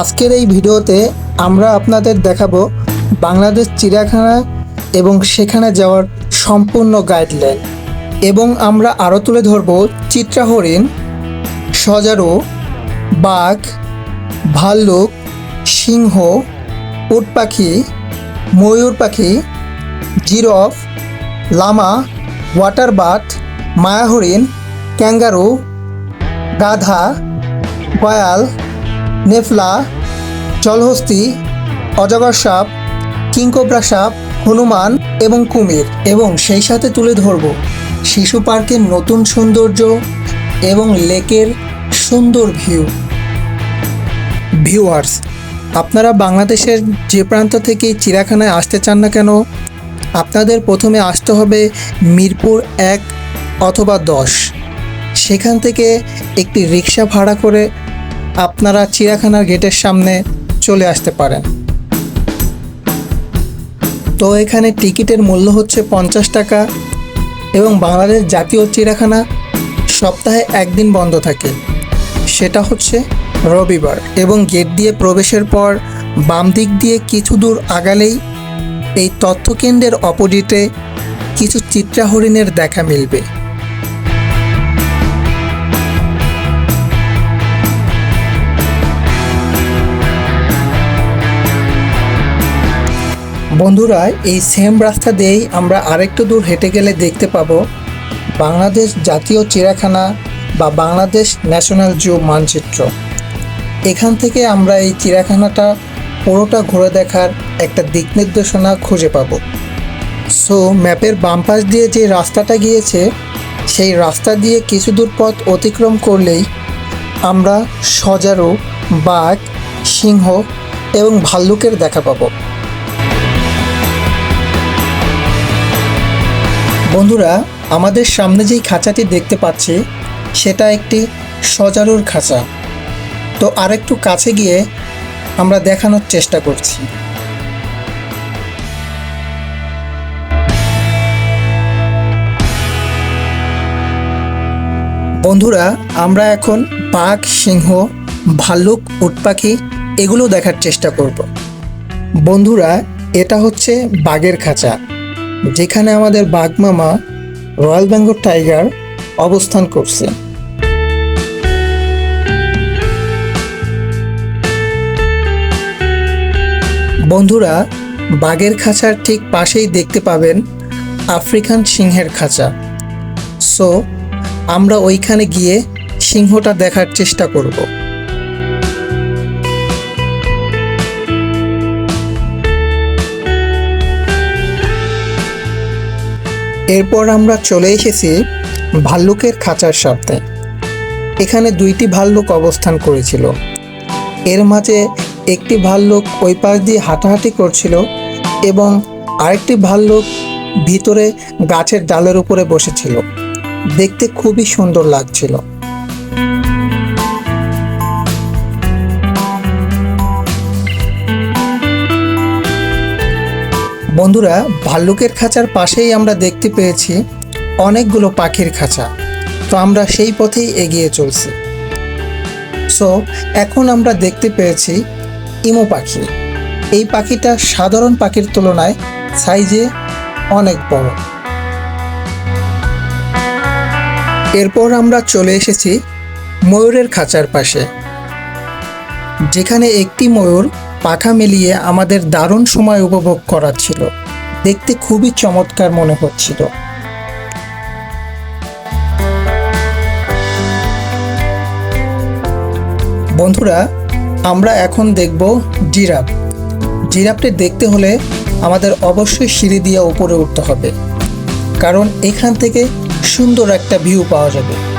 আজকের এই ভিডিওতে আমরা আপনাদের দেখাবো বাংলাদেশ চিড়িয়াখানা এবং সেখানে যাওয়ার সম্পূর্ণ গাইডলাইন এবং আমরা আরও তুলে ধরব চিত্রা হরিণ সজারু, বাঘ, ভাল্লুক, সিংহ, উট পাখি, ময়ূর পাখি, জিরফ, লামা ওয়াটার বাথ মায়া হরিণ ক্যাঙ্গারু, গাধা গয়াল নেফলা, জলহস্তি, অজগর সাপ কিংকোবরা সাপ, হনুমান এবং কুমির। এবং সেই সাথে তুলে ধরব শিশু পার্কের নতুন সৌন্দর্য এবং লেকের সুন্দর ভিউ। ভিউয়ার্স, আপনারা বাংলাদেশের যে প্রান্ত থেকে চিড়িয়াখানায় আসতে চান না কেন? আপনাদের প্রথমে আসতে হবে মিরপুর এক অথবা দশ। সেখান থেকে একটি রিক্সা ভাড়া করে আপনারা চিড়িয়াখানার গেটের সামনে চলে আসতে পারেন। তো এখানে টিকিটের মূল্য হচ্ছে পঞ্চাশ টাকা এবং বাংলাদেশ জাতীয় চিড়িয়াখানা সপ্তাহে একদিন বন্ধ থাকে। সেটা হচ্ছে রবিবার এবং গেট দিয়ে প্রবেশের পর বাম দিক দিয়ে কিছু দূর আগালেই এই তথ্যকেন্দ্রের অপোজিটে কিছু চিত্রা হরিণের দেখা মিলবে। বন্ধুরা, এই সেম রাস্তা দিয়েই আমরা আরেকটু দূর হেঁটে গেলে দেখতে পাবো বাংলাদেশ জাতীয় চিড়িয়াখানা বা বাংলাদেশ ন্যাশনাল জু মানচিত্র। এখান থেকে আমরা এই চিড়িয়াখানাটা পুরোটা ঘুরে দেখার একটা দিক নির্দেশনা খুঁজে পাবো। সো ম্যাপের বাম পাশ দিয়ে যে রাস্তাটা গিয়েছে, সেই রাস্তা দিয়ে কিছু দূর পথ অতিক্রম করলেই আমরা সজারু, বাঘ, সিংহ এবং ভাল্লুকের দেখা পাবো। বন্ধুরা, আমাদের সামনে যেই খাঁচাটি দেখতে পাচ্ছি, সেটা একটি সজারুর খাঁচা। তো আরেকটু কাছে গিয়ে আমরা দেখানোর চেষ্টা করছি। বন্ধুরা, আমরা এখন বাঘ, সিংহ, ভাল্লুক উট পাখি এগুলো দেখার চেষ্টা করব। বন্ধুরা, এটা হচ্ছে বাঘের খাঁচা। যেখানে আমাদের বাঘ মামা রয়্যাল বেঙ্গল টাইগার অবস্থান করছে। বন্ধুরা, বাঘের খাঁচার ঠিক পাশেই দেখতে পাবেন আফ্রিকান সিংহের খাঁচা। সো আমরা ওইখানে গিয়ে সিংহটা দেখার চেষ্টা করব। এরপর আমরা চলে এসেছি ভাল্লুকের খাঁচার সাথে এখানে দুইটি ভাল্লুক অবস্থান করেছিল। এর মাঝে একটি ভাল্লুক ওই পাশ দিয়ে হাঁটাহাঁটি করছিল এবং আরেকটি ভাল্লুক ভিতরে গাছের ডালের উপরে বসেছিল। দেখতে খুবই সুন্দর লাগছিল। বন্ধুরা, ভাল্লুকের খাঁচার পাশেই আমরা দেখতে পেয়েছি অনেকগুলো পাখির খাঁচা। তো আমরা সেই পথেই এগিয়ে চলছি। সো এখন আমরা দেখতে পেয়েছি ইমো পাখি। এই পাখিটা সাধারণ পাখির তুলনায় সাইজে অনেক বড়। এরপর আমরা চলে এসেছি ময়ূরের খাঁচার পাশে। যেখানে একটি ময়ূর পাখা মেলিয়ে আমাদের দারুণ সময় উপভোগ করাচ্ছিল দেখতে খুবই চমৎকার মনে হচ্ছিল। বন্ধুরা, আমরা এখন দেখব জিরাফ। জিরাফটি দেখতে হলে আমাদের অবশ্যই সিঁড়ি দিয়ে উপরে উঠতে হবে। কারণ এখান থেকে সুন্দর একটা ভিউ পাওয়া যাবে।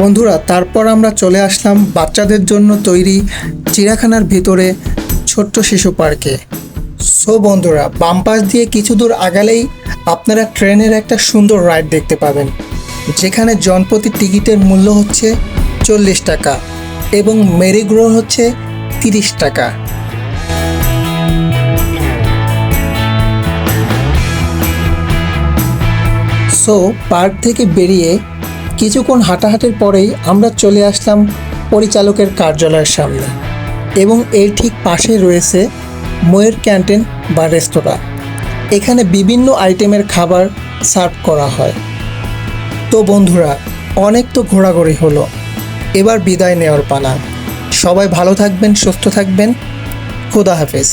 বন্ধুরা, তারপর আমরা চলে আসলাম বাচ্চাদের জন্য তৈরি চিড়িয়াখানার ভিতরে ছোট্ট শিশু পার্কে। সো বন্ধুরা, বাম পাশ দিয়ে কিছু দূর আগালেই আপনারা ট্রেনের একটা সুন্দর রাইড দেখতে পাবেন। যেখানে জনপ্রতি টিকিটের মূল্য হচ্ছে চল্লিশ টাকা এবং মেরিগ্রো হচ্ছে তিরিশ টাকা। সো পার্ক থেকে বেরিয়ে কিছুক্ষণ হাঁটাহাঁটির পরেই আমরা চলে আসলাম পরিচালকের কার্যালয়ের সামনে এবং এর ঠিক পাশে রয়েছে ময়ূর ক্যান্টিন বা রেস্তোরাঁ। এখানে বিভিন্ন আইটেমের খাবার সার্ভ করা হয়। তো বন্ধুরা, অনেক তো ঘোরাঘুরি হলো। এবার বিদায় নেওয়ার পালা। সবাই ভালো থাকবেন, সুস্থ থাকবেন। খুদা হাফেজ।